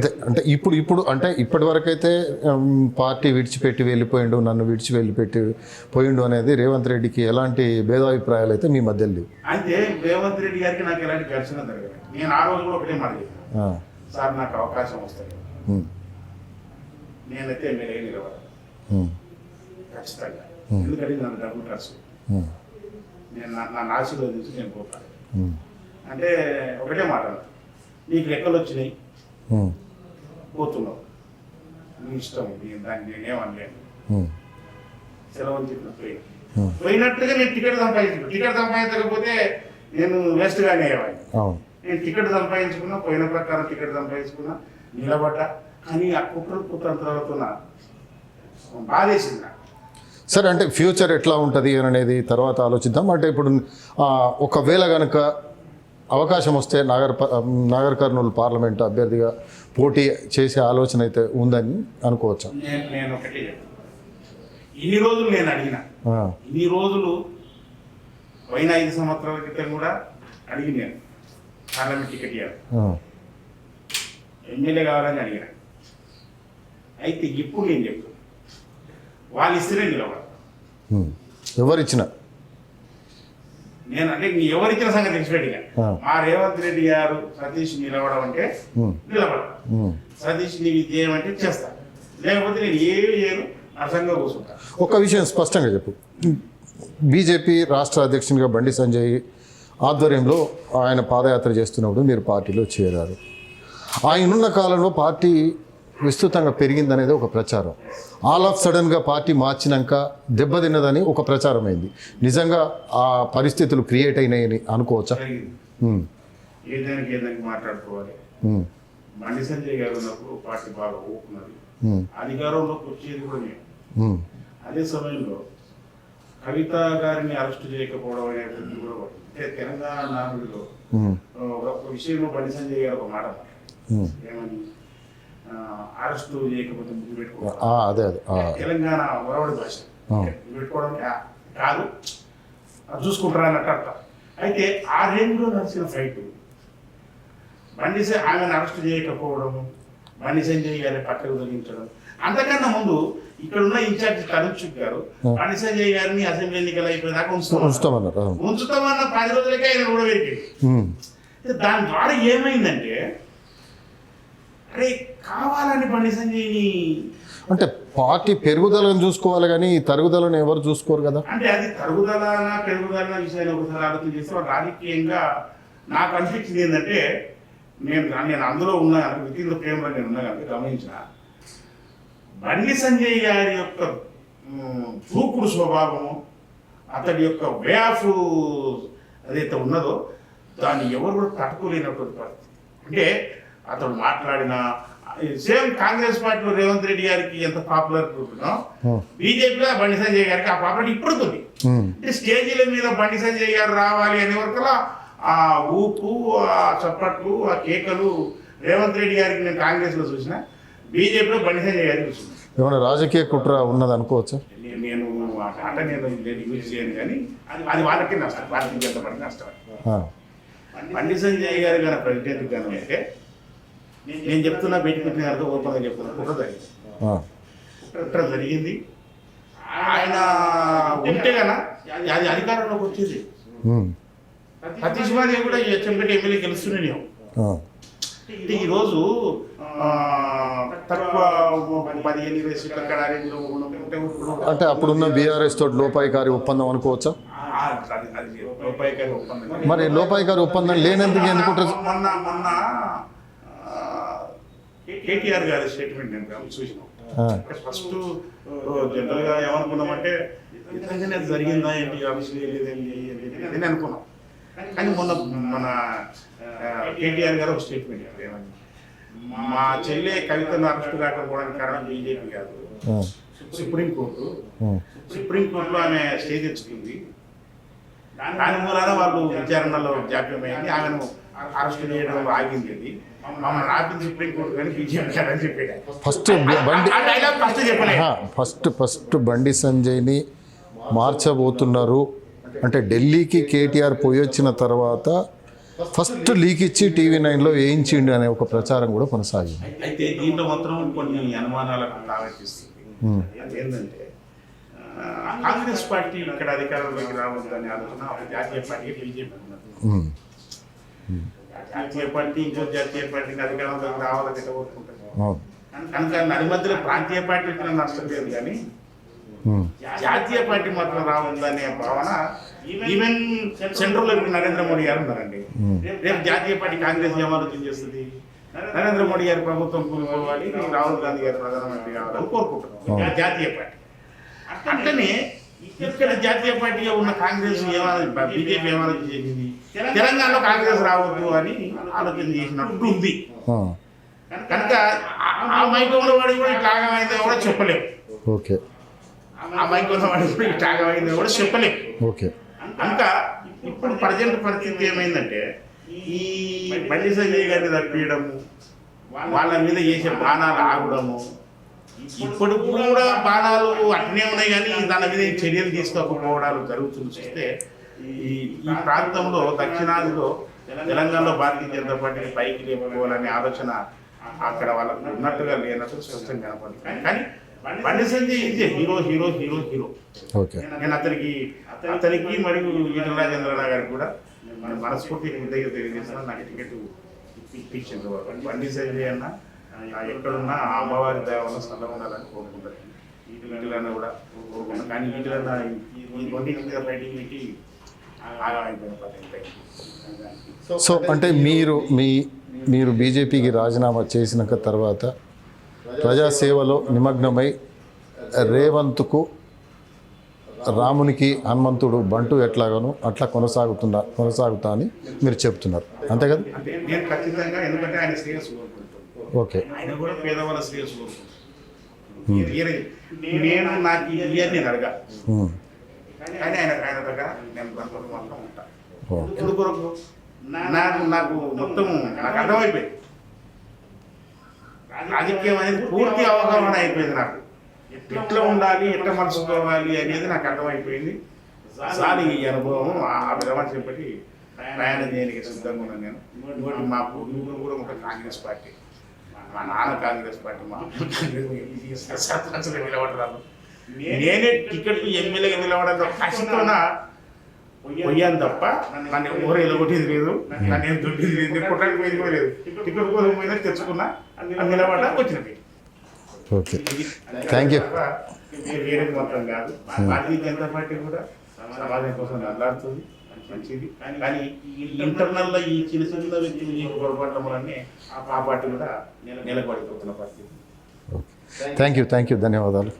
అంతే అంటే ఇప్పుడు ఇప్పుడు అంటే ఇప్పటి వరకైతే పార్టీ విడిచిపెట్టి వెళ్ళిపోయిండు నన్ను విడిచి వెళ్ళిపెట్టి పోయిండు అనేది రేవంత్ రెడ్డికి ఎలాంటి భేదాభిప్రాయాలు అయితే మీ మధ్య లేవు. అయితే రేవంత్ రెడ్డి గారికి నాకు ఎలాంటి ఘర్షణ జరగలేదు. నేను ఆ రోజు కూడా ఒకటే మాట సార్ నాకు అవకాశం వస్తుంది ఉమ్, నేనైతే ఎమ్మెల్యే ఖచ్చితంగా. ఎందుకంటే నన్ను డబ్బులు ఖర్చు. ఉమ్, నేను నా- నాశలో నుంచి నేను పోతాను. అంటే ఒకటే మాట. నీకు లెక్కలు వచ్చినాయి. పోతున్నావు. నీ ఇష్టం నేను దాన్ని నేనేమనలేను సెలవు అని చెప్పిన పోయిన Hmm. పోయినట్టుగా నేను టికెట్ సంపాదించుకున్నాను టికెట్ సంపాదించకపోతే నేను వేస్ట్గానే అయ్యేవాడిని. నేను టికెట్ సంపాదించుకున్నా పోయిన ప్రకారం టికెట్ సంపాదించుకున్నా నిలబడ్డా. కానీ ఆ కుట్ర కుతంత్రాలతో నా బాధేసింది. సరే అంటే ఫ్యూచర్ ఎట్లా ఉంటుంది అనేది తర్వాత ఆలోచిద్దాం. అంటే ఇప్పుడు ఒకవేళ కనుక అవకాశం వస్తే నాగర్ నాగర్ కర్నూలు పార్లమెంట్ అభ్యర్థిగా పోటీ చేసే ఆలోచన అయితే ఉందని అనుకోవచ్చా? నేను ఒకటి. ఇన్ని రోజులు నేను అడిగిన. ఇన్ని రోజులు పోయిన ఐదు సంవత్సరాల క్రితం కూడా అడిగి నేను. పార్లమెంట్ టికెట్ ఇవ్వాలి ఎమ్మెల్యే కావాలని అడిగిన. అయితే ఇప్పుడు నేను చెప్తాను వాళ్ళు ఇస్తేనే నిలబడ ఉమ్. ఎవరిచ్చిన? నేను అంటే నీ ఎవరిచ్చిన సంగతి తెలిసిపెట్టిగా. మా రేవంత్ రెడ్డి గారు సతీష్ నిలబడం అంటే ఉమ్, నిలబడ. ఉమ్. సతీష్ నీకు చేయమంటే చేస్తా. లేకపోతే నేను ఏమి చేయను అర్థంగా కూర్చుంటా. ఒక విషయం స్పష్టంగా చెప్పు. బీజేపీ రాష్ట్ర అధ్యక్షునిగా బండి సంజయ్ ఆధ్వర్యంలో ఆయన పాదయాత్ర చేస్తున్నప్పుడు మీరు పార్టీలో చేరారు. ఆయనున్న కాలంలో పార్టీ విస్తృతంగా పెరిగిందనేది ఒక ప్రచారం. ఆల్ ఆఫ్ సడన్గా పార్టీ మార్చినాక దెబ్బతిన్నదని ఒక ప్రచారం అయింది. నిజంగా ఆ పరిస్థితులు క్రియేట్ అయినాయని అనుకోవచ్చా? మాట్లాడుకోవాలి? బండి సంజయ్ గారు ఉన్నప్పుడు పార్టీ బాగా ఊపుకున్నది. అధికారంలోకి వచ్చేది కూడా అదే సమయంలో కవిత గారిని అరెస్ట్ చేయకపోవడం అనేది కూడా. అంటే తెలంగాణ నాయకుడిలో ఒక విషయంలో బండి సంజయ్ గారు ఒక మాట. ఏమని? అరెస్టు చేయకపోతే ముందు పెట్టుకోవాలి అదే తెలంగాణ ఒరవడి భాష. పెట్టుకోవడం కాదు. అది చూసుకుంటారా అన్నట్టు అర్థం అయితే ఆ రేంజ్లో నడిచిన ఫైట్. బండి ఆమెను అరెస్ట్ చేయకపోవడం బండి సంజయ్ గారిని పక్కకు తొలగించడం అంతకన్నా ముందు ఇక్కడ ఉన్న ఇన్ఛార్జ్ కరుణ్ గారు. బండి సంజయ్ గారిని అసెంబ్లీ ఎన్నికలు అయిపోయినాక ఉంచుతాం ఉంచుతామన్నారు. ఉంచుతామన్న పది రోజులకే ఆయన కూడా ఉమ్, దాని ద్వారా ఏమైందంటే అరే కావాలని బండి సంజయ్ని అంటే పార్టీ పెరుగుదలను చూసుకోవాలి కానీ ఈ తరుగుదలను ఎవరు చూసుకోరు కదా? అంటే అది తరుగుదల పెరుగుదల విషయాన్ని ఒకసారి ఆలోచన చేస్తే రాజకీయంగా నాకు అనిపించింది ఏంటంటే నేను నేను అందులో ఉన్న విత్ ఇన్ ద ఫ్రేమ్లో నేను ఉన్నా కనుక గమనించిన. బండి సంజయ్ గారి యొక్క మ్, దూకుడు స్వభావము అతడి యొక్క వే ఆఫ్ అదైతే ఉన్నదో దాన్ని ఎవరు కూడా తట్టుకోలేనటువంటి పరిస్థితి. అంటే అతడు మాట్లాడిన. సేమ్ కాంగ్రెస్ పార్టీలో రేవంత్ రెడ్డి గారికి ఎంత పాపులర్ Hmm. బీజేపీలో బండి సంజయ్ గారికి ఆ పాపులర్ ఇప్పుడు ఉంది. అంటే స్టేజీల మీద బండి సంజయ్ గారు రావాలి అనే వరకలా ఆ ఊపు ఆ చప్పట్లు ఆ కేకలు రేవంత్ రెడ్డి గారికి నేను కాంగ్రెస్లో చూసిన బీజేపీలో బండి సంజయ్ గారికి చూసిన. ఏమైనా రాజకీయ కుట్ర ఉన్నది అనుకోవచ్చా? నేను- అంటే నేను యూజ్ చేయను కానీ అది అది వాళ్ళకి నష్టం వాళ్ళకి ఎంతమంది నష్టం. ఆ, బండి సంజయ్ గారు కానీ ప్రెసిడెంట్ గాను అయితే నేను చెప్తున్నా బయట పెట్టిన గారితో ఓపెన్గా చెప్తున్నా. కుట్ర జరిగింది కుట్ర జరిగింది. ఆయన ఉంటే గన అది అధికారంలోకి వచ్చేది. సతీష్ మాదేవ్ కూడా ఈ చెంపేట ఎమ్మెల్యే గెలుస్తున్నాడు ఆ, అంటే ఈరోజు తక్కువ పదిహేను ఇరవై సీట్ల ఇప్పుడు అంటే అప్పుడున్న బీఆర్ఎస్ తోటి లోపాయికారి ఒప్పందం అనుకోవచ్చా? కాదు. మరి లోపాయికారి ఒప్పందం లేనందుకు ఎందుకుంటారు మొన్న మొన్న కేటీఆర్ గారి స్టేట్మెంట్ నేను చూసినాం. ఫస్ట్ జనరల్గా ఏమనుకున్నామంటే నిజంగానే అది జరిగిందా ఏంటి? లేదండి అని అనుకున్నాం. కానీ మొన్న మన కేటీఆర్ గారు ఒక స్టేట్మెంట్ ఇచ్చారు. మా చెల్లె కవితను అరెస్ట్ కాకపోవడానికి కారణం బీజేపీ కాదు. సుప్రీంకోర్టు సుప్రీంకోర్టులో ఆమె స్టే తెచ్చుకుంది. దాని మూలాన వాళ్ళు విచారణలో జాప్యమైంది ఆమెను అరెస్ట్ చేయడం ఆగింది మమ్మల్ని ఆపింది సుప్రీంకోర్టు కానీ బీజేపీ కాదని చెప్పాడు. ఫస్ట్ బండి ఫస్ట్ ఫస్ట్ ఫస్ట్ బండి సంజయ్ని మార్చబోతున్నారు. అంటే ఢిల్లీకి కేటీఆర్ పోయి వచ్చిన తర్వాత ఫస్ట్ లీక్ ఇచ్చి టీవీ నైన్లో వేయించిండు అనే ఒక ప్రచారం కూడా కొనసాగింది. అయితే దీంట్లో మాత్రం కొన్ని అనుమానాలకు ఆ, కాంగ్రెస్ పార్టీ ఇక్కడ అధికారంలోకి రావద్దని ఆలోచన జాతీయ పార్టీ బీజేపీ ఉన్నది. జాతీయ పార్టీ ఇంకో జాతీయ పార్టీకి అధికారంలోకి రావాలని అవును. కనుక నడి మధ్యలో ప్రాంతీయ పార్టీ వచ్చినా నష్టం లేదు కానీ. జాతీయ పార్టీ మాత్రం రావద్దనే భావన ఈవెన్ సెంట్రల్లో ఇప్పుడు నరేంద్ర మోడీ గారు ఉన్నారండి. రేపు జాతీయ పార్టీ కాంగ్రెస్ ఏం ఆలోచన చేస్తుంది. నరేంద్ర మోడీ గారి ప్రభుత్వం కూలిపోవాలి రాహుల్ గాంధీ గారు ప్రధానమంత్రి కావాలని కోరుకుంటున్నాం. జాతీయ పార్టీ. అట్లనే ఇక్కడ జాతీయ పార్టీగా ఉన్న కాంగ్రెస్ ఏమైనా బీజేపీ ఏమైనా చేసింది తెలంగాణలో కాంగ్రెస్ రావద్దు అని ఆలోచన చేసినట్టు ఉంది. కనుక ఆ- మైకంలో వాడి కూడా ఇట్లా ఆగమైందో కూడా చెప్పలేము ఓకే. ఆ మైకంలో వాడి కూడా ఇట్లా ఆగమైందో కూడా చెప్పలేము ఓకే. కనుక ఇప్పుడు ప్రజెంట్ పరిస్థితి ఏమైందంటే ఈ బండి సంజయ్ గారిని తప్పియడము వాళ్ళ మీద చేసే బాణాలు ఆగడము ఇప్పుడు కూడా బాణాలు అట్నే ఉన్నాయి కానీ దాని మీద చర్యలు తీసుకోకపోవడాలు జరుగుతుంది. చూస్తే ఈ ఈ ప్రాంతంలో దక్షిణాదిలో తెలంగాణలో భారతీయ జనతా పార్టీని పైకి లేపుకోవాలనే ఆలోచన అక్కడ వాళ్ళకు ఉన్నట్టుగా లేనట్టు స్పష్టంగా కనపడుతుంది. కానీ బండి సంజయ్ ఇదే హీరో హీరో హీరో హీరో. నేను అతనికి అతనికి మరియు ఈటల రాజేంద్ర గారికి కూడా మన మనస్ఫూర్తి హృదయ తెలియజేసిన నాకు టికెట్ ఇప్పించింది. బండి సంజయ్ అన్న ఎక్కడున్నా ఆ అమ్మవారి వల్ల సల్లగా ఉండాలని కోరుకుంటారు. ఈటలన్న కూడా కోరుకుంటాం కానీ ఈటలన్న ఈ- పెట్టి సో అంటే మీరు మీ మీరు బీజేపీకి రాజీనామా చేసినాక తర్వాత ప్రజాసేవలో నిమగ్నమై రేవంత్కు రామునికి హనుమంతుడు బంటు ఎట్లాగానో అట్లా కొనసాగుతున్నా కొనసాగుతా అని మీరు చెప్తున్నారు. అంతే కదా? ఓకే. ఆయన కూడా పేదవాళ్ళ ఈయన- నేను నాకు ఇవన్నీ నేను అడగా. కానీ ఆయన ఆయన దగ్గర నేను బంధువులు మాత్రం ఉంటా. ఓకే ఎందుకు నాకు నాకు మొత్తం నాకు అర్థమైపోయింది. రాజకీయం అనేది పూర్తి అవగాహన అయిపోయింది నాకు. ఎట్లా ఉండాలి ఎట్లా మలుచుకోవాలి అనేది నాకు అర్థమైపోయింది. సారి ఈ అనుభవం ఆ విధంగా చెప్పటి ప్రయాణం చేయడానికి సిద్ధంగా ఉన్నాను నేను. మా పూర్వీకులు కూడా ఒక కాంగ్రెస్ పార్టీ. మా నాన్న కాంగ్రెస్ పార్టీ మా. సర్పంచ్గా నిలబడరాను నేనే టికెట్ ఎమ్మెల్యేగా నిలబడంతో కష్టంతోన పోయాను తప్ప నన్ను ఎవరు ఎలగొట్టేది లేదు నన్ను ఏం దుడ్డేది లేదు కొట్టడానికి పోయింది కూడా లేదు టికెట్ కోసం పోయినా తెచ్చుకున్నా అది నిలబడ్డా వచ్చినది ఓకే థ్యాంక్ యూ వేరే మాత్రం కాదు భారతీయ జనతా పార్టీ కూడా సమాజం కోసం నల్లాడుతుంది మంచిది. కానీ ఈ ఇంటర్నల్లో ఈ చిన్న చిన్న వ్యక్తులు ఈ పొరపాట్ల వల్లనే ఆ పార్టీ కూడా నిలబడిపోతున్న పరిస్థితి. థ్యాంక్ యూ థ్యాంక్ యూ ధన్యవాదాలు.